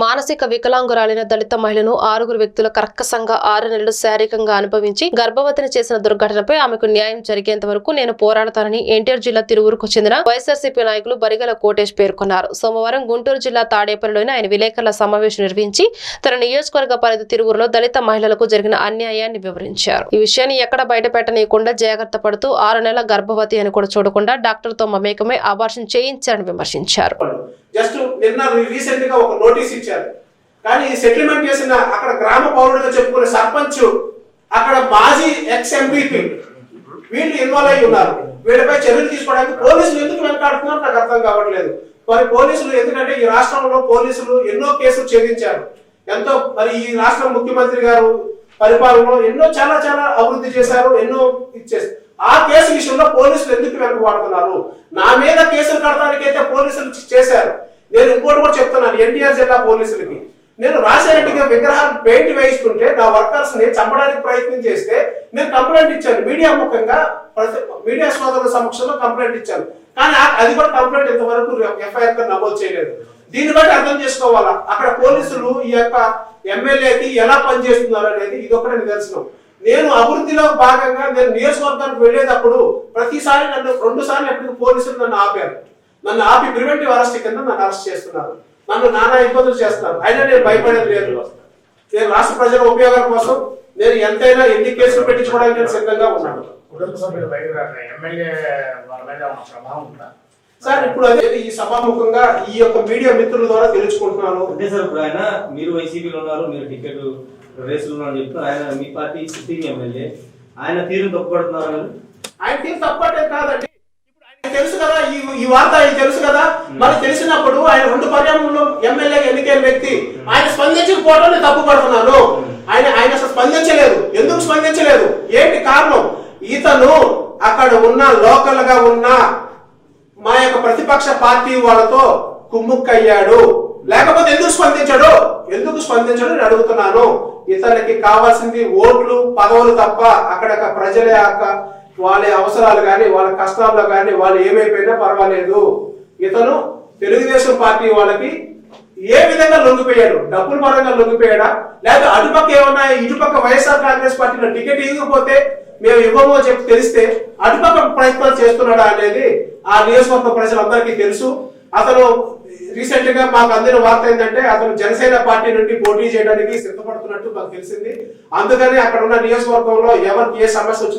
మానసిక వికలాంగురాలైన దళిత మహిళను ఆరుగురు వ్యక్తుల కర్కసంగా ఆరు నెలలు శారీరకంగా అనుభవించి గర్భవతిని చేసిన దుర్ఘటనపై ఆమెకు న్యాయం జరిగేంత వరకు నేను పోరాడతానని ఎన్టీఆర్ జిల్లా తిరువురుకు చెందిన వైఎస్ఆర్సీపీ నాయకులు బరిగల కోటేష్ పేర్కొన్నారు. సోమవారం గుంటూరు జిల్లా తాడేపల్లిలోని ఆయన విలేకరుల సమావేశం నిర్వహించి తన నియోజకవర్గ పరిధి తిరువురులో దళిత మహిళలకు జరిగిన అన్యాయాన్ని వివరించారు. ఈ విషయాన్ని ఎక్కడ బయటపెట్టనీయకుండా జాగ్రత్త పడుతూ ఆరు నెలల గర్భవతి అని కూడా చూడకుండా డాక్టర్తో మమేకమై అబార్షన్ చేయించారని విమర్శించారు. జస్ట్ నిన్న రీసెంట్గా ఒక నోటీస్ ఇచ్చారు. కానీ సెటిల్మెంట్ చేసిన అక్కడ గ్రామ పౌరుడిగా చెప్పుకునే సర్పంచ్ అక్కడ మాజీ ఎక్స్ ఎంపీపీ వీళ్ళు ఇన్వాల్వ్ అయి ఉన్నారు. వీళ్ళపై చర్యలు తీసుకోవడానికి పోలీసులు ఎందుకు వెనకాడుతున్నారు నాకు అర్థం కావట్లేదు. మరి పోలీసులు ఎందుకంటే ఈ రాష్ట్రంలో పోలీసులు ఎన్నో కేసులు ఛేదించారు. ఎంతో మరి ఈ రాష్ట్ర ముఖ్యమంత్రి గారు పరిపాలనలో ఎన్నో చాలా చాలా అభివృద్ధి చేశారు ఎన్నో ఇచ్చేసారు ఆ కేసు విషయంలో పోలీసులు ఎందుకు వెనకబడుతున్నారు? నా మీద కేసులు కడటానికి పోలీసులు చేశారు. నేను ఇంకోటి కూడా చెప్తున్నాను ఎన్టీఆర్ జిల్లా పోలీసులకి. నేను రాజారెడ్డిగా విగ్రహాలు పెయింట్ వేయిస్తుంటే నా వర్కర్స్ని చంపడానికి ప్రయత్నం చేస్తే నేను కంప్లైంట్ ఇచ్చాను. మీడియా ముఖంగా ప్రతి- మీడియా సోదరుల సమక్షంలో కంప్లైంట్ ఇచ్చాను. కానీ అది కూడా కంప్లైంట్ ఇంతవరకు ఎఫ్ఐఆర్ నమోదు చేయలేదు. దీన్ని బట్టి అర్థం చేసుకోవాలా? అక్కడ పోలీసులు ఈ యొక్క ఎమ్మెల్యేకి ఎలా పనిచేస్తున్నారు అనేది ఇది ఒకటే నిదర్శనం. నేను అభివృద్ధిలో భాగంగా నేను నియోజకవర్గానికి వెళ్ళేటప్పుడు ప్రతిసారి నన్ను రెండు సార్లు ఎప్పటికీ పోలీసులు నన్ను ఆపారు. నన్ను ఆపి ప్రివెంటివ్ అరెస్ట్ కింద నన్ను అరెస్ట్ చేస్తున్నారు. నన్ను నానా ఇబ్బందులు చేస్తున్నారు. అయినా నేను భయపడేది లేదు. నేను రాష్ట్ర ప్రజల ఉపయోగం కోసం నేను ఎంతైనా ఎన్ని కేసులు పెట్టించుకోవడానికి నేను సిద్ధంగా ఉన్నాను. సార్ ఇప్పుడు అదే ఈ సభాముఖంగా ఈ యొక్క మీడియా మిత్రుల ద్వారా తెలుసుకుంటున్నాను. అంటే సార్ ఇప్పుడు ఆయన మీరు వైసీపీలో ఉన్నారు మీరు టికెట్ రేసులు ఉన్నారని చెప్తున్నారు. ఆయన మీ పార్టీ సిట్టింగ్ ఎమ్మెల్యే. ఆయన తీరు తప్పుపడుతున్నారు ఆయన తీరు తప్పటే కాదండి. తెలుసు కదా ఈ ఈ వార్త ఆయన తెలుసు కదా? మరి తెలిసినప్పుడు ఆయన రెండు పర్యాయంలో ఎమ్మెల్యే ఎన్నికైన వ్యక్తి ఆయన స్పందించకపోవడం నేను తప్పు పడుతున్నాను ఆయన ఆయన అసలు స్పందించలేదు. ఎందుకు స్పందించలేదు? ఏంటి కారణం? ఇతను అక్కడ ఉన్న లోకల్గా ఉన్న మా యొక్క ప్రతిపక్ష పార్టీ వాళ్ళతో కుమ్ముక్కయ్యాడు. లేకపోతే ఎందుకు స్పందించాడు? ఎందుకు స్పందించడు నేను అడుగుతున్నాను. ఇతనికి కావాల్సింది ఓట్లు పదవులు తప్ప అక్కడ ప్రజల యొక్క వాళ్ళ అవసరాలు కానీ వాళ్ళ కష్టాల్లో కానీ వాళ్ళు ఏమైపోయినా పర్వాలేదు. ఇతను తెలుగుదేశం పార్టీ వాళ్ళకి ఏ విధంగా లొంగిపోయాడు? డబ్బుల పరంగా లొంగిపోయాడా? లేకపోతే అటుపక్క ఏమన్నా ఇటుపక్క వైఎస్ఆర్ కాంగ్రెస్ పార్టీలో టికెట్ ఇవ్వకపోతే మేము ఇవ్వము అని చెప్పి తెలిస్తే అటుపక్క ప్రయత్నాలు చేస్తున్నాడా అనేది ఆ నియోజకవర్గ ప్రజలందరికీ తెలుసు. అతను రీసెంట్గా మాకు అందిన వార్త ఏంటంటే అతను జనసేన పార్టీ నుండి పోటీ చేయడానికి సిద్ధపడుతున్నట్టు మాకు తెలిసింది. అందుకని అక్కడ ఉన్న నియోజకవర్గంలో ఎవరికి ఏ సమస్య వచ్చినా